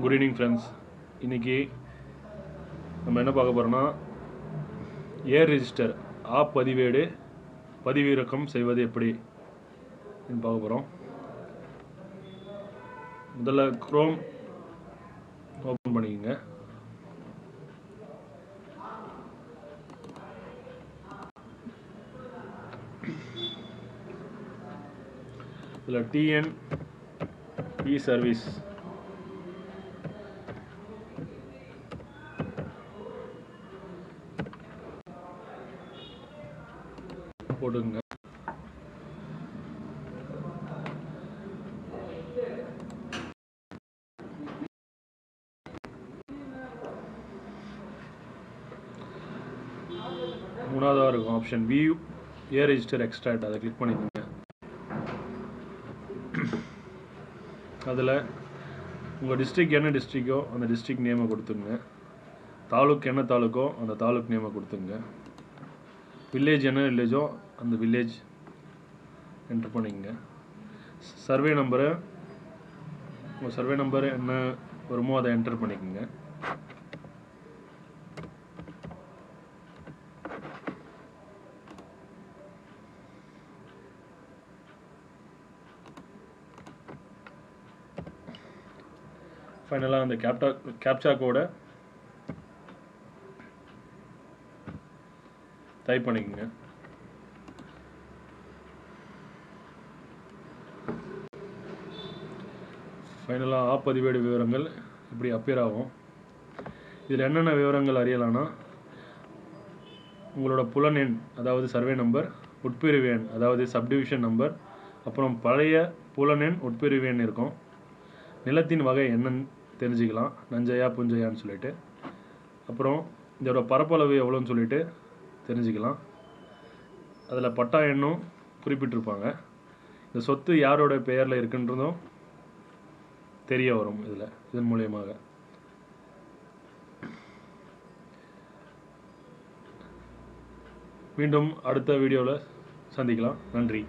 Good evening friends இன்றைக்கி நம்ம என்ன பார்க்க போகிறோம்னா ஏர் ரிஜிஸ்டர் ஆப் பதிவேடு பதிவிறக்கம் செய்வது எப்படி பார்க்க போகிறோம் முதல்ல க்ரோம் ஓப்பன் பண்ணிக்கோங்க. இதில் டிஎன் இ சர்வீஸ் போட்டுங்க மூணாவதாக இருக்கும் option view A register extract அதை கிளிக் பண்ணிக்கோங்க. அதில் உங்கள் டிஸ்ட்ரிக் என்ன டிஸ்ட்ரிக்கோ அந்த டிஸ்ட்ரிக் நேமை கொடுத்துங்க தாலுக் என்ன தாலுக்கோ அந்த தாலுக் நேமை கொடுத்துங்க வில்லேஜ் என்ன வில்லேஜோ அந்த வில்லேஜ் என்டர் பண்ணிக்கங்க. சர்வே நம்பரு உங்கள் சர்வே நம்பர் என்ன வருமோ அதை என்டர் பண்ணிக்கோங்க. ஃபைனலாக அந்த கேப்டா கேப்சா கோடை டைப் பண்ணிக்கோங்க. ஃபைனலாக ஆப் பதிவேடு விவரங்கள் இப்படி அப்பியர் ஆகும். இதில் என்னென்ன விவரங்கள் அறியலாம்னா உங்களோட புலன் எண் அதாவது சர்வே நம்பர் உட்பிரிவு எண் அதாவது சப்டிவிஷன் நம்பர் அப்புறம் பழைய புலனெண் உட்பிரிவேன் உட்பிரிவு எண் இருக்கும். நிலத்தின் வகை என்னன்னு தெரிஞ்சுக்கலாம். நஞ்சையா புஞ்சையான்னு சொல்லிட்டு. அப்புறம் இதோட பரப்பளவு எவ்வளோன்னு சொல்லிட்டு தெரிஞ்சுக்கலாம். அதில் பட்டா எண்ணும் குறிப்பிட்டிருப்பாங்க. இந்த சொத்து யாரோட பெயரில் இருக்குன்றதும் தெரிய வரும் இதில் இதன் மூலியமாக. மீண்டும் அடுத்த வீடியோவில் சந்திக்கலாம். நன்றி.